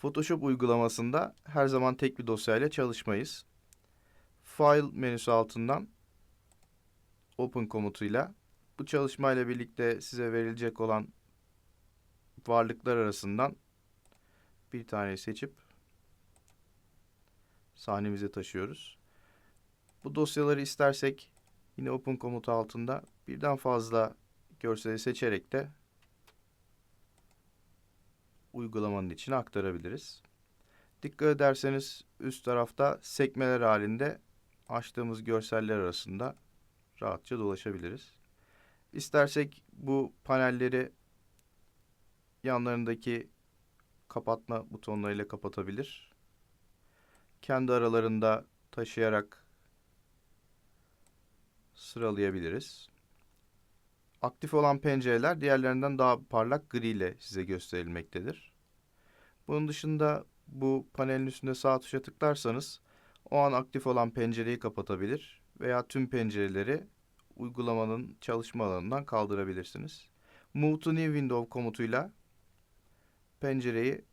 Photoshop uygulamasında her zaman tek bir dosyayla çalışmayız. File menüsü altından Open komutuyla bu çalışmayla birlikte size verilecek olan varlıklar arasından bir taneyi seçip sahnemize taşıyoruz. Bu dosyaları istersek yine Open komutu altında birden fazla görseli seçerek de uygulamanın içine aktarabiliriz. Dikkat ederseniz üst tarafta sekmeler halinde açtığımız görseller arasında rahatça dolaşabiliriz. İstersek bu panelleri yanlarındaki kapatma butonlarıyla kapatabilir. Kendi aralarında taşıyarak sıralayabiliriz. Aktif olan pencereler diğerlerinden daha parlak gri ile size gösterilmektedir. Bunun dışında bu panelin üstünde sağ tuşa tıklarsanız o an aktif olan pencereyi kapatabilir veya tüm pencereleri uygulamanın çalışma alanından kaldırabilirsiniz. Move to New Window komutuyla pencereyi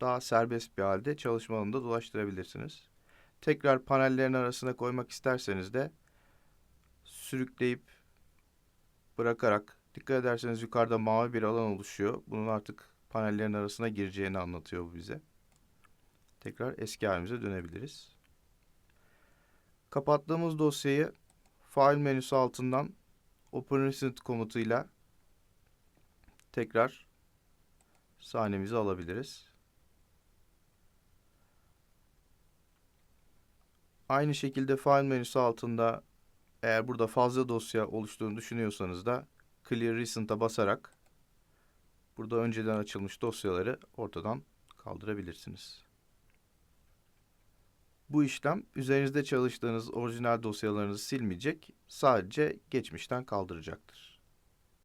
daha serbest bir halde çalışma alanında dolaştırabilirsiniz. Tekrar panellerin arasına koymak isterseniz de sürükleyip bırakarak dikkat ederseniz yukarıda mavi bir alan oluşuyor. Bunun artık panellerin arasına gireceğini anlatıyor bu bize. Tekrar eski halimize dönebiliriz. Kapattığımız dosyayı File menüsü altından Open Recent komutuyla tekrar sahnemize alabiliriz. Aynı şekilde File menüsü altında eğer burada fazla dosya oluştuğunu düşünüyorsanız da Clear Recent'a basarak burada önceden açılmış dosyaları ortadan kaldırabilirsiniz. Bu işlem üzerinizde çalıştığınız orijinal dosyalarınızı silmeyecek, sadece geçmişten kaldıracaktır.